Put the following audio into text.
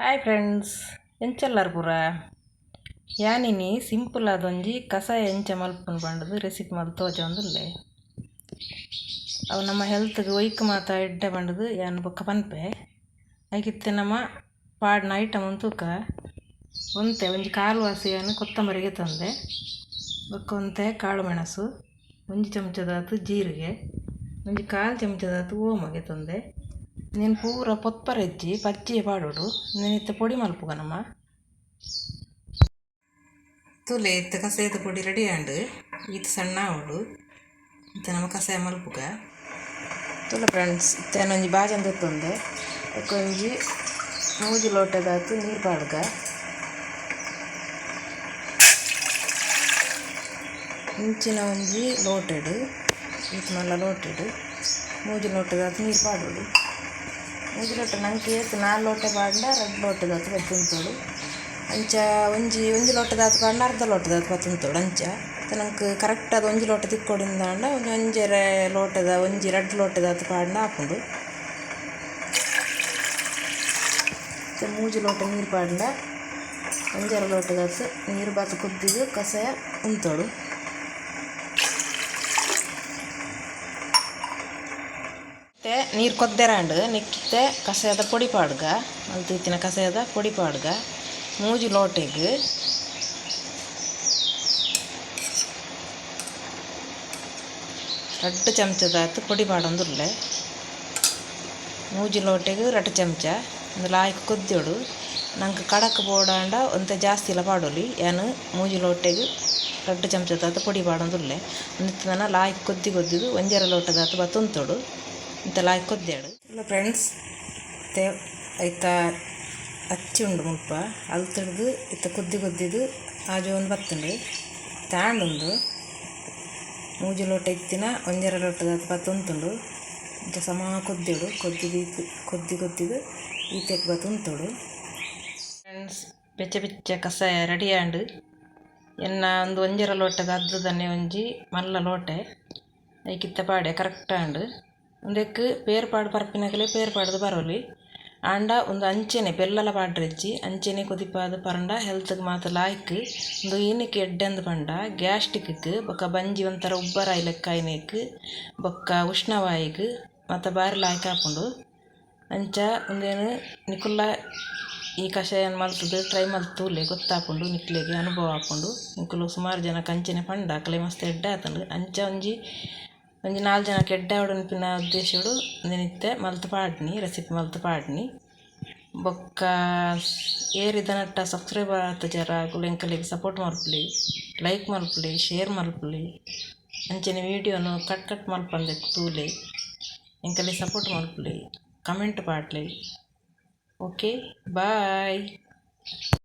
Hi friends ಎಂಚೆಲ್ಲರು ಪೂರ? ಯಾನಿನಿ simple ಆದೊಂಜಿ ಕಸ ಎಂಚ ಮಲ್ಪನ್ ಪಂಡದು ರೆಸಿಪಿ ಮಲ್ತು ತೋಜೊಂದುಲ್ಲೆ ಅವು ನಮ್ಮ ಹೆಲ್ತ್ಗೆ ಒಯ್ಕ್ ಮಾತ ಎಡ್ಡೆ ಪಂಡದು ಯಾನ್ ಬೊಕ್ಕ ಪನ್ಪೆ. ಐಕಿತ್ತೆ ನಮ್ಮ ಪಾಡ್ನ ಐಟಮ್ ತೂಕ ಒಂತೆ, ಒಂಜಿ ಕಾಲು ವಾಸಿಯನ್ನು ಕೊತ್ತಂಬರಿಗೆ ತಂದೆ. ಬೊಕ್ಕ ಒಂತೆ ಕಾಳು ಮೆಣಸು, ಒಂಜಿ ಚಮಚದಾತು ಜೀರಿಗೆ, ಒಂಜಿ ಕಾಲು ಚಮಚದಾತು ಓಮಗೆ ತಂದೆ. ನೀನು ಪೂರ ಪಚ್ಚಿಯೆ ಪಾಡೋಡು ನೀನು ಇತ್ತ ಪೊಡಿ ಮಲ್ಪುಗ ನಮ್ಮ. ತುಲೆ ಇತ್ತ ಕಸಾಯದ ಪೊಡಿ ರೆಡಿ ಆಂಡು ಈತ ಸಣ್ಣ ಅವಳು ಇತ್ತ ನಮ್ಮ ಕಸಾಯ ಮಲ್ಪುಗ. ತುಲ ಫ್ರೆಂಡ್ಸ್ ಇತ್ತ ಒಂಜಿ ಬಾಜನ್ ತೊತ್ತೊಂದೆ ಒಂಜಿ ಮೂಜಿ ಲೋಟದಾತು ನೀರು ಪಾಡ್ಗ. ಇಂಚಿನ ಒಂಜಿ ಲೋಟೆಡು ಈತ ಮಲ್ಲ ಲೋಟೆಡು, ಮೂಜಿ ಲೋಟದಾತು ನೀರು ಪಾಡೋಡು. ಮೂಜಿ ಲೋಟ ನಂಗೆ ಏತ್ ನಾಲ್ ಲೋಟ ಪಾಂಡ ರಡ್ಡ್ ಲೋಟದಾತು ಬತ್ತುಂತೋಡು ಅಂಚ ಒಂಜಿ ಒಂಜಿ ಲೋಟದಾತು ಪಾಂಡ ಅರ್ಧ ಲೋಟದಾತು ಬತ್ತುಂತೋಡು ಅಂಚ ನಂಗೆ ಕರೆಕ್ಟ್ ಅದು ಒಂಜಿ ಲೋಟ ತಿಕ್ಕೊಡಿಂದ ಒಂಜಿ ಒಂಜೆರೆ ಲೋಟದ ಒಂಜಿ ರಡ್ಡ್ ಲೋಟದಾತು ಪಾಂಡ ಆಪುಂಡು ಮೂಜಿ ಲೋಟ ನೀರು ಪಾಂಡ ಒಂಜರ ಲೋಟದಾತು ನೀರು ಬಾತು ಕುದ್ದಿದ್ದು ಕಷಾಯ ಉಂತೋಡು ಮತ್ತೆ ನೀರು ಕೊದ್ದೆರಾಂಡು ನೆಕ್ಕಿತ್ತೆ ಕಷಾಯದ ಪೊಡಿ ಪಾಡ್ಗ ಮಲ್ತಿತ್ತಿನ ಕಷಾಯದ ಪೊಡಿ ಪಾಡ್ಗ, ಮೂಜಿ ಲೋಟೆಗ್. ರಡ್ಡ್ ಚಮಚದಾತು ಪೊಡಿ ಪಾಡೊಂದುಲ್ಲೆ ಮೂಜಿ ಲೋಟೆಗ್ ರಡ್ಡ್ ಚಮಚ, ಒಂದು ಲಾಯ್ಕ್ ಕೊದ್ದಿಯೋಡು ನಂಗೆ ಕಡಕ್ ಬೋಡಾಂಡ ಒಂತೆ ಜಾಸ್ತಿ ಇಲ್ಲ ಏನು ಯಾನು ಮೂಜಿ ಲೋಟೆಗ್ ರಡ್ಡ್ ಚಮಚದಾತು ಪೊಡಿ ಪಾಡೊಂದುಲ್ಲೆ ಒಂದಿತ್ತನ ಲಾಯ್ಕ್ ಕೊದ್ದಿ ಕೊದ್ದಿದ್ದು ಒಂಜರ ಲೋಟದಾತು ಬತ್ತುಂತೋಡು. ಇಂತ ಲಾಯ್ಕ್ ಕೊದ್ದ್ಯಾಡು ಇಲ್ಲ ಫ್ರೆಂಡ್ಸ್ ತೆ ಐತ ಅಚ್ಚಿ ಉಂಡು ಮುಲ್ಪ. ಅಲ್ತಡ್ದು ಇತ್ತ ಕುದ್ದಿ ಕುದ್ದಿದ್ದು ಆಜು ಒಂದು ಬತ್ತುಂಡು ತಾಂಡುಂದು ಮೂಜು ಲೋಟ ಇತ್ತಿನ ಒಂಜರ ಲೋಟದ ಬತ್ತುಂತುಂಡು ಇಂಚ ಸಮ ಕೊದ್ದಿಡು ಕೊದ್ದಿದ್ದು ಕೊದ್ದಿ ಕೊದ್ದಿ ಕೊದ್ದಿದು ಬತ್ತು ಉಂತುಡು ಫ್ರೆಂಡ್ಸ್ ಬೆಚ್ಚ ಬೆಚ್ಚ ಕಷಾಯ ರೆಡಿ ಆಂಡು. ಎನ್ನ ಒಂದು ಒಂಜರ ಲೋಟದ ಅರ್ಧದನೆ ಒಂಜಿ ಮಲ್ಲ ಲೋಟೆ. ಐಕಿತ್ತ ಪಾಡೆ correct and. ಉಂದೆಕ್ ಪೇರ್ಪಾಡು ಪರ್ಪಿನಕಲೆ ಪೇರ್ಪಾಡ್ದು ಬರೊಲಿ. ಆಂಡ ಉಂದು ಅಂಚೆನೆ ಬೆಲ್ಲಲ ಪಾಡ್ರೆಜ್ಜಿ, ಅಂಚೆನೆ ಕೊದಿಪಾದ್ ಪರಂಡ, ಹೆಲ್ತ್ಗ್ ಮಾತ ಲಾಯ್ಕ್ ಉಂದು ಏನಕ್ಕೆ ಎಡ್ಡೆಂದ್ ಪಂಡ ಗ್ಯಾಸ್ಟ್ರಿಕ್ಕ್ ಬೊಕ್ಕ ಬಂಜಿ ಒಂಥರ ಉಬ್ಬರಾಯಿ ಲೆಕ್ಕ ಆಯ್ನೆಕ್ ಬೊಕ್ಕ ಉಷ್ಣವಾಯಿಗ್ ಮಾತ ಬಾರಿ ಲಾಯ್ಕ್ ಆಪುಂಡು ಅಂಚ ಉಂದೆನ್ ನಿಕುಲ್ಲ ಈ ಕಷಾಯನ್ ಮಲ್ತುದು, ಟ್ರೈ ಮಲ್ತೂಲೆ ಗೊತ್ತಾಪುಂಡು, ನಿಕ್ಲೆಗ್ ಅನುಭವ ಆಪುಂಡು ನಿಕುಲು ಸುಮಾರು ಜನಕ್ ಅಂಚನೆ ಪಂಡ, ಅಕ್ಲೆ ಮಸ್ತ್ ಎಡ್ಡೆ ಆತುಂಡು ಅಂಚ ಒಂಜಿ ಒಂಜಿ ನಾಲ್ ಜನಕ್ ಎಡ್ಡೆ ಆವೊಡುನ್ಪಿನ ಉದ್ದೇಶಡು ಉಂದೆನಿತ್ತೆ ಮಲ್ತ್ ಪಾಡ್ನಿ ರೆಸಿಪಿ ಮಲ್ತ್ ಪಾಡ್ನಿ ಬೊಕ್ಕ ಏರಿದ ನಟ್ಟ ಸಬ್ಸ್ಕ್ರೈಬ್ ಆತ ಜರ ಅಕುಲು ಎಂಕಲೆಗ್ ಸಪೋರ್ಟ್ ಮಲ್ಪುಲಿ ಲೈಕ್ ಮಲ್ಪುಲಿ ಶೇರ್ ಮಲ್ಪುಲಿ. ಅಂಚನೆ ವೀಡಿಯೋನು ಕಟ್ ಕಟ್ ಮಲ್ಪಂದೆಕ್ ತೂಲೆ ಎಂಕಲೆ ಸಪೋರ್ಟ್ ಮಲ್ಪುಲಿ. ಕಮೆಂಟ್ ಪಾಡ್ಲಿ ಓಕೆ ಬಾಯ್